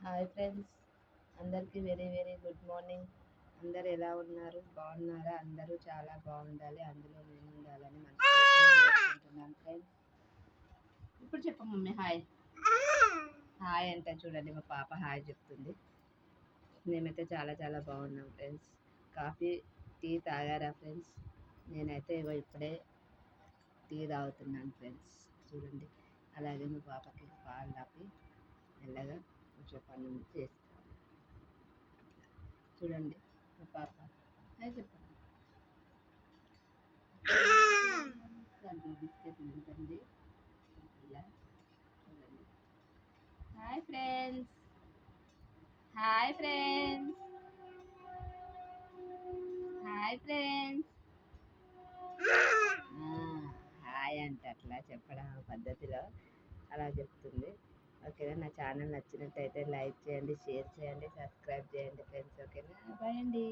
Hi friends అందరికీ very very good morning అందరు ఎలా ఉన్నారు? బాగున్నారా? అందరూ చాలా బాగుండాలి. అందులో నేను ఉండాలని మనసుకుంటున్నాను ఫ్రెండ్స్ ఇప్పుడు చెప్ప మమ్మీ హాయ్ హాయ్ అంటే చూడండి మా పాప హాయ్ చెప్తుంది. మేమైతే చాలా చాలా బాగున్నాం ఫ్రెండ్స్ కాఫీ టీ తాగారా ఫ్రెండ్స్ నేనైతే ఇగో ఇప్పుడే టీ తాగుతున్నాను ఫ్రెండ్స్ చూడండి. అలాగే మా పాపకి పాలు తాపి మెల్లగా కొంచెం పని చూడండి మా పాప. చెప్పండి దాంట్లో బిస్కెట్ ఉంటుంది ఇలా. చూడండి. Hi friends. Hi friends. Hi friends. Hi అంటే అట్లా చెప్పడం పద్ధతిలో అలా చెప్తుంది. ఓకేనా? నా ఛానల్ నచ్చినట్టయితే లైక్ చేయండి షేర్ చేయండి సబ్స్క్రైబ్ చేయండి ఫ్రెండ్స్. ఓకేనా? బాయ్ అండి.